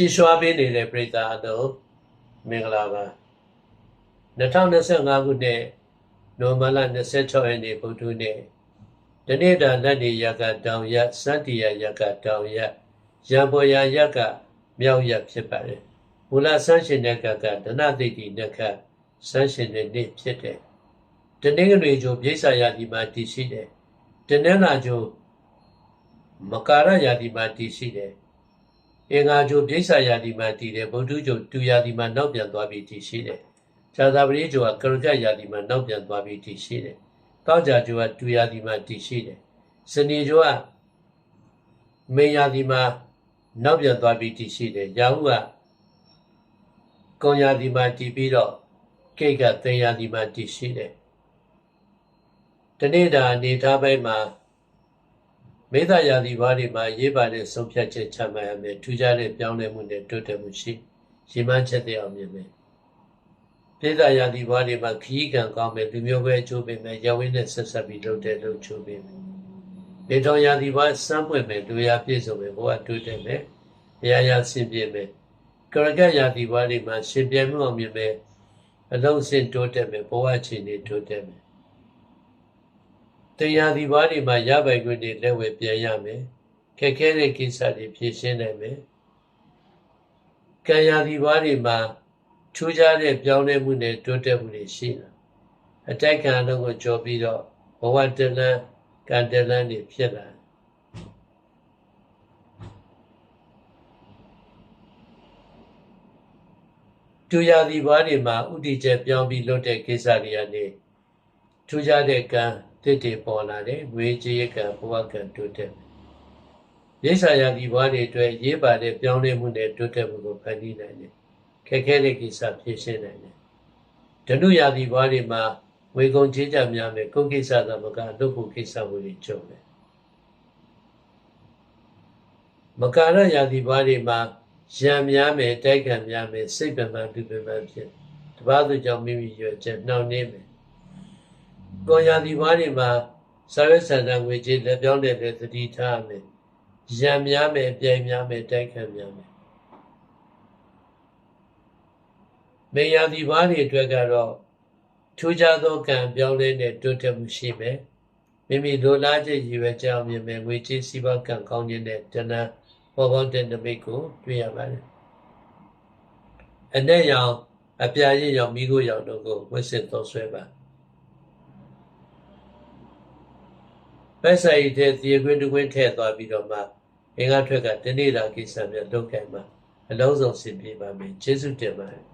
ကြည်ရွှာပေးနေတဲ့ပြည်သားအလုံးမင်္ဂလာပါ2025ခုနှစ်နိုဝင်ဘာလ26ရက်နေ့ဗုဒ္ဓနေ့တနေ့တာလက်နေရကတောင်ရစတ္တိယရကတောင်ရရံပေါ်ရရကမြောက်ရဖြစ်ပါတယ်မူလဆန်းရှင်တဲ့ကကဒနသိတိနခဆန်းရှင်တဲ့နေ့ဖြစ်တယ်တနင်္ဂနွေကျိုပြိဿရာဒီမှာတည်ရှိတယ်တနင်္လာကျိုမကာရရာဒီမှာတည်ရှိတယ် အင်္ဂါကျိုပြိဿရာဒီမှာတည်တယ်ဗုဒ္ဓကျိုတူရာဒီမှာနောက်ပြန်သွားပြီးတည်ရှိတယ်ဇာတာပရိကျိုကကရကရာဒီမှာနောက်ပြန်သွားပြီးတည်ရှိတယ်တောက်ကြကျိုကတူရာဒီမှာတည်ရှိတယ်စနေကျိုကမေရာဒီမှာနောက်ပြန်သွားပြီးတည်ရှိတယ်ရာဟုကကွန်ရာဒီမှာတည်ပြီးတော့ကိတ်ကသေရာဒီမှာတည်ရှိတယ်တနေ့တာအနေထားပိုင်းမှာ မေတ္တာရာသီဘာတွေမှာရေးပါတဲ့ဆုံးဖြတ်ချက်ချမှတ်ရမယ်ထူးခြားတဲ့ပြောင်းလဲမှုနဲ့တိုးတက်မှုရှိရည်မှန်းချက်တွေအောင်မြင်မယ်မေတ္တာရာသီဘာတွေမှာခီးကံကောင်းမယ်လူမျိုးပဲအကျိုးပေးမယ်ရဝင်းနဲ့ဆက်ဆက်ပြီးလုပ်တဲ့လုပ်ချိုးပေးမယ်လေတော်ရာသီဘာစမ်းပွင့်မယ်လူရာပြည့်စုံမယ်ဘဝတိုးတက်မယ်ရရဆင်ပြေမယ်ကရကရာသီဘာတွေမှာရှင်ပြမှုအောင်မြင်မယ်အလုံးစင်တိုးတက်မယ်ဘဝအခြေအနေတိုးတက်မယ် တရားဒီဘာတွေမှာရပိုင်ခွင့်တွေလက်ဝဲပြန်ရမယ်ခက်ခဲတဲ့ကိစ္စတွေဖြေရှင်းနိုင်မယ်ကံရာဒီဘာတွေမှာထူးခြားတဲ့ပြောင်းလဲမှုနဲ့တိုးတက်မှုတွေရှိတာအတိုက်ခံလုံးကိုကြော်ပြီးတော့ဘဝတလန်းကံတလန်းတွေဖြစ်လာတူရာဒီဘာတွေမှာဥတီချက်ပြောင်းပြီးလုပ်တဲ့ကိစ္စတွေကနေထူးခြားတဲ့ကံ တစ်တွေပေါ်လာတယ်ငွေကြေးကံဘဝကံတိုးတက်ရိစ္ဆာယာဒီဘဝတွေအတွက်ရေးပါတဲ့ပြောင်းလဲမှုနဲ့တိုးတက်မှုကိုဖန်တီးနိုင်တယ်ခက်ခဲတဲ့ကိစ္စဖြေရှင်းနိုင်တယ်ဓနုယာဒီဘဝတွေမှာဝေကုံချေးကြများမယ်ကိုယ်ကိစ္စသမကလုပ်ဖို့ကိစ္စတွေကြုံတယ်မကာရယာဒီဘဝတွေမှာရံများမယ်တိုက်ခံများမယ်စိတ်ပင်ပန်းလူပင်ပန်းဖြစ်တပါးသူကြောင့်မိမိရွယ်ချက်နှောင့်နှေးမယ် ကောရာဒီဘွားတွေမှာစာရွက်ဆန္ဒငွေကြေးလက်ပြောင်းတဲ့သတိထားမယ်ရံများမယ်ပြိုင်များမယ်တိုက်ခံများမယ်မေယာဒီဘွားတွေအတွက်ကတော့ထူးခြားသောကံပြောင်းလဲတဲ့တိုးတက်မှုရှိမယ်မိမိလိုလားချက်ရည်ရွယ်ချက်အောင်မြင်မယ်ငွေကြေးစီးပွားကံကောင်းခြင်းတဲ့တဏှာပေါ်ပေါက်တဲ့နမိတ်ကိုတွေ့ရပါတယ်အ내ရောင်အပြာရည်ရောင်မိခိုးရောင်တို့ကိုဝတ်ဆင်သုံးဆွဲပါ ပဲဆိုင်တဲ့သေခွင်းတခွင်းထည့်သွားပြီးတော့မှအင်္ဂါထွက်ကတနေ့တာကိစ္စများလုပ်ကြမှာအလုံးစုံဆင်ပြေပါမယ်ကျေးဇူးတင်ပါတယ်